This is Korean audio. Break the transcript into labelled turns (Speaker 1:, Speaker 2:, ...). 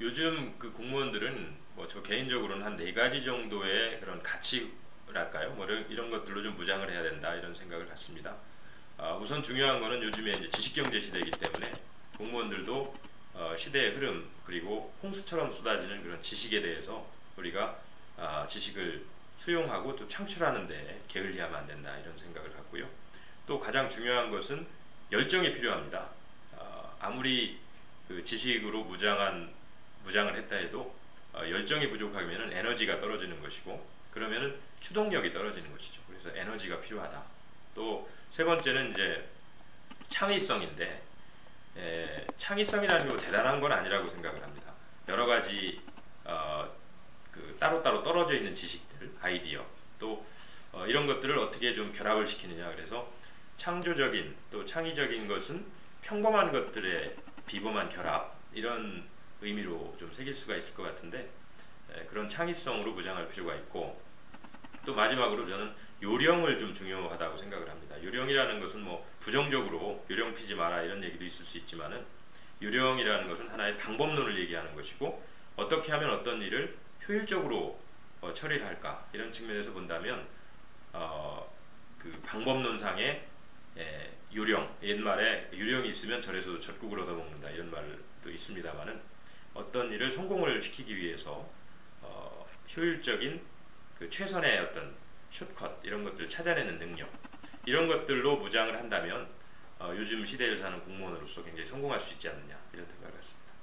Speaker 1: 요즘 그 공무원들은 뭐 저 개인적으로는 한 네 가지 정도의 그런 가치랄까요? 뭐 이런, 것들로 좀 무장을 해야 된다 이런 생각을 갖습니다. 아, 우선 중요한 거는 요즘에 이제 지식경제 시대이기 때문에 공무원들도 어, 시대의 흐름 그리고 홍수처럼 쏟아지는 그런 지식에 대해서 우리가 아, 지식을 수용하고 또 창출하는데 게을리하면 안 된다 이런 생각을 갖고요. 또 가장 중요한 것은 열정이 필요합니다. 아, 아무리 그 지식으로 무장한 무장을 했다 해도 어, 열정이 부족하면 에너지가 떨어지는 것이고 그러면은 추동력이 떨어지는 것이죠. 그래서 에너지가 필요하다. 또 세 번째는 이제 창의성인데 에, 창의성이라는 게 대단한 건 아니라고 생각을 합니다. 여러 가지 어, 그 따로따로 떨어져 있는 지식들, 아이디어 또 어, 이런 것들을 어떻게 좀 결합을 시키느냐 그래서 창조적인 또 창의적인 것은 평범한 것들의 비범한 결합 이런 의미로 좀 새길 수가 있을 것 같은데 에, 그런 창의성으로 무장할 필요가 있고 또 마지막으로 저는 요령을 좀 중요하다고 생각을 합니다. 요령이라는 것은 뭐 부정적으로 요령 피지 마라 이런 얘기도 있을 수 있지만은 요령이라는 것은 하나의 방법론을 얘기하는 것이고 어떻게 하면 어떤 일을 효율적으로 어, 처리를 할까 이런 측면에서 본다면 어, 그 방법론상의 예, 요령 옛말에 요령이 있으면 절에서도 젖국을 얻어 먹는다 이런 말도 있습니다만은 어떤 일을 성공을 시키기 위해서 어, 효율적인 그 최선의 어떤 숏컷 이런 것들 찾아내는 능력 이런 것들로 무장을 한다면 어, 요즘 시대를 사는 공무원으로서 굉장히 성공할 수 있지 않느냐 이런 생각을 했습니다.